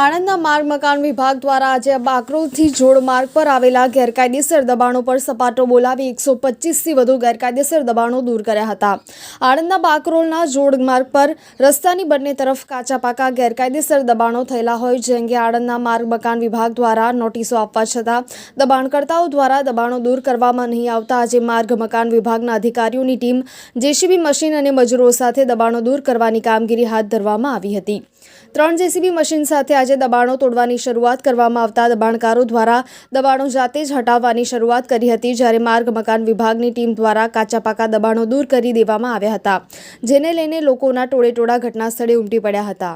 આણંદના માર્ગ મકાન વિભાગ દ્વારા આજે બાકરોલથી જોડ માર્ગ પર આવેલા ગેરકાયદેસર દબાણો પર સપાટો બોલાવી એકસો પચીસથી વધુ ગેરકાયદેસર દબાણો દૂર કર્યા હતા. આણંદના બાકરોલના જોડ માર્ગ પર રસ્તાની બંને તરફ કાચા પાકા ગેરકાયદેસર દબાણો થયેલા હોય, જે અંગે આણંદના માર્ગ મકાન વિભાગ દ્વારા નોટિસો આપવા છતાં દબાણકર્તાઓ દ્વારા દબાણો દૂર કરવામાં નહીં આવતા. આજે માર્ગ મકાન વિભાગના અધિકારીઓની ટીમ, જેસીબી મશીન અને મજૂરો સાથે દબાણો દૂર કરવાની કામગીરી હાથ ધરવામાં આવી હતી. ત્રણ જેસીબી મશીન સાથે આજે દબાણો તોડવાની શરૂઆત કરવામાં આવતા દબાણકારો દ્વારા દબાણો જાતે જ હટાવવાની શરૂઆત કરી હતી, જ્યારે માર્ગ, મકાન વિભાગની ટીમ દ્વારા કાચા પાકા દબાણો દૂર કરી દેવામાં આવ્યા હતા, જેને લઈને લોકોના ટોળેટોળા ઘટના સ્થળે ઉમટી પડ્યા હતા.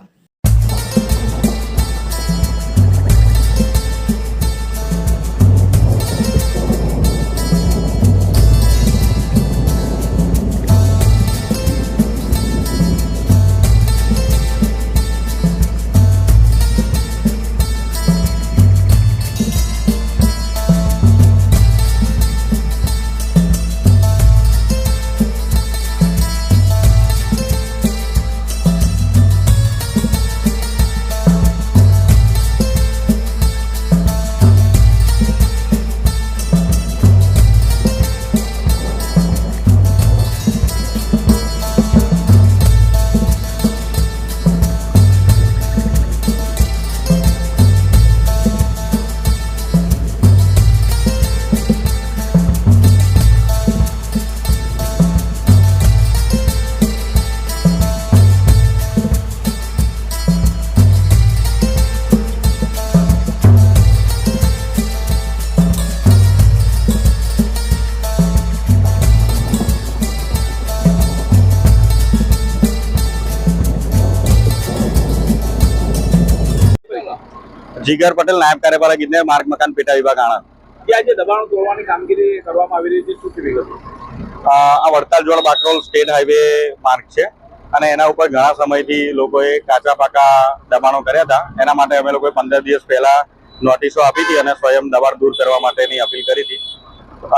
જીગર પટેલ નાયબ કાર્યપાલક ઇજનેર માર્ગ મકાન પેટા વિભાગ આણંદ. ત્યાં જે દબાણો તોડવાની કામગીરી કરવામાં આવી રહી છે શું કેવી આ વડતાલ જોડ બાકરોલ સ્ટેટ હાઈવે માર્ગ છે અને એના ઉપર ઘણા સમયથી લોકોએ કાચા પાકા દબાણો કર્યા હતા. એના માટે અમે લોકોએ પંદર દિવસ પહેલા નોટિસો આપી હતી અને સ્વયં દબાણ દૂર કરવા માટેની અપીલ કરી હતી.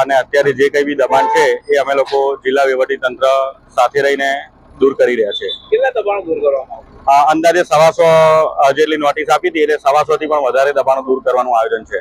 અને અત્યારે જે કંઈ બી દબાણ છે એ અમે લોકો જિલ્લા વહીવટી તંત્ર સાથે રહીને દૂર કરી રહ્યા છે. કેટલા દબાણો દૂર કરવામાં અંદાજે સવાસો જેટલી નોટિસ આપી હતી, એટલે સવાસો થી પણ વધારે દબાણો દૂર કરવાનું આયોજન છે.